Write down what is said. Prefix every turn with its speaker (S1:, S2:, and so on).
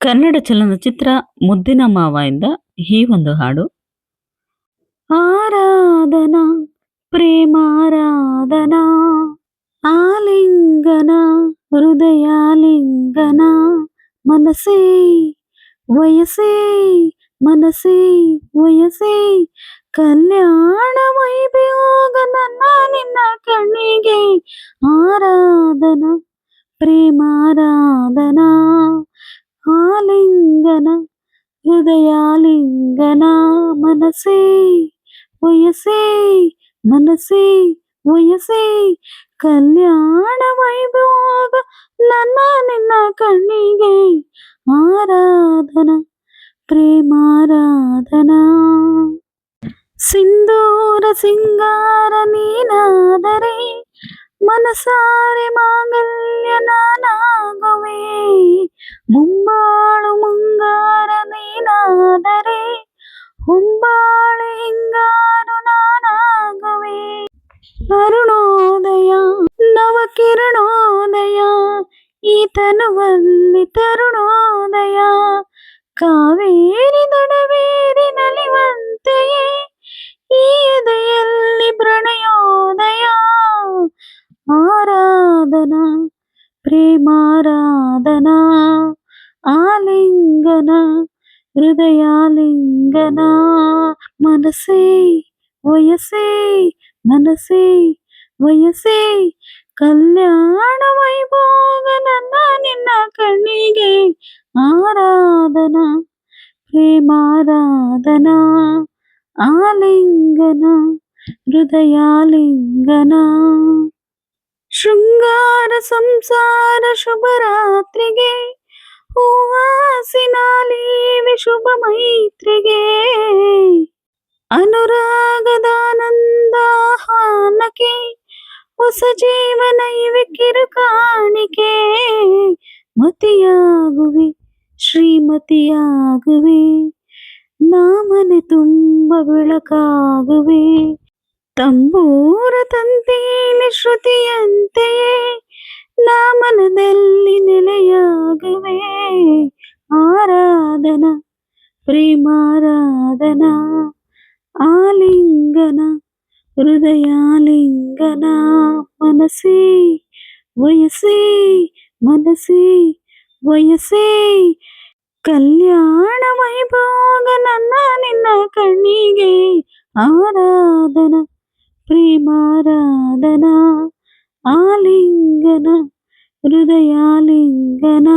S1: ಕನ್ನಡ ಚಲನಚಿತ್ರ ಮುದ್ದಿನ ಮಾವಯಿಂದ ಈ ಒಂದು ಹಾಡು ಆರಾಧನಾ ಪ್ರೇಮಾರಾಧನಾ ಆಲಿಂಗನ ಹೃದಯಾಲಿಂಗನ ಮನಸೇ ವಯಸ್ಸೇ ಮನಸೇ ವಯಸ್ಸೇ ಕಲ್ಯಾಣ ವೈಭೋಗ ನನ್ನ ನಿನ್ನ ಕಣ್ಣಿಗೆ ಆರಾಧನಾ ಪ್ರೇಮಾರಾಧನಾ ಆಲಿಂಗನ ಹೃದಯಾಲಿಂಗನ ಮನಸೇ ವಯಸ್ಸೇ ಮನಸೇ ವಯಸ್ಸೇ ಕಲ್ಯಾಣ ವೈಭೋಗ ನನ್ನ ನಿನ್ನ ಕಣ್ಣಿಗೆ ಆರಾಧನಾ ಪ್ರೇಮಾರಾಧನಾ ಸಿಂಧೂರ ಸಿಂಗಾರ ನೀನಾದರೆ ಮನಸಾರೆ ಮಾಂಗಲ್ಯ ಅರುಣೋದಯ ನವಕಿರಣೋದಯ ಈ ತನುವಲ್ಲಿ ತರುಣೋದಯ ಕಾವೇರಿ ದಡವೇರಿ ನಲಿವಂತೆಯೇ ಈ ಎದೆಯಲ್ಲಿ ಪ್ರಣಯೋದಯ ಆರಾಧನಾ ಪ್ರೇಮಾರಾಧನಾ ಆಲಿಂಗನ ಹೃದಯಾಲಿಂಗನ ಮನಸೇ ವಯಸ್ಸೇ ಮನಸೇ ವಯಸ್ಸೇ, ಕಲ್ಯಾಣ ವೈಭೋಗ ನನ್ನ ನಿನ್ನ ಕಣ್ಣಿಗೆ. ಆರಾಧನಾ, ಪ್ರೇಮಾರಾಧನಾ, ಆಲಿಂಗನ, ಹೃದಯಾಲಿಂಗನ. ಶೃಂಗಾರ ಸಂಸಾರ ಶುಭರಾತ್ರಿಗೆ ಹೂವಾಸಿನಾಲೀವಿ ಶುಭ ಮೈತ್ರಿಗೆ ಅನುರಾಗದಾನಂದಾಹಾನಕ್ಕೆ ಹೊಸ ಜೀವನ ಇವೆ ಕಿರುಕಾಣಿಕೆ ಮತಿಯಾಗುವೆ ಶ್ರೀಮತಿಯಾಗುವೆ ನಾಮನೆ ತುಂಬ ಬೆಳಕಾಗುವೆ ತಂಬೂರ ತಂತಿಲಿ ಶ್ರುತಿಯಂತೆಯೇ ನಾಮನದಲ್ಲಿ ನೆಲೆಯಾಗುವೆ ಆರಾಧನಾ ಪ್ರೇಮಾರಾಧನಾ ಆಲಿಂಗನ ಹೃದಯಾಲಿಂಗನ ಮನಸೇ ವಯಸಿ ಮನಸೇ ವಯಸ್ಸೇ. ಕಲ್ಯಾಣ ವೈಭೋಗ ನನ್ನ ನಿನ್ನ ಕಣ್ಣಿಗೆ ಆರಾಧನ ಪ್ರೇಮಾರಾಧನ. ಆಲಿಂಗನ ಹೃದಯಾಲಿಂಗನ.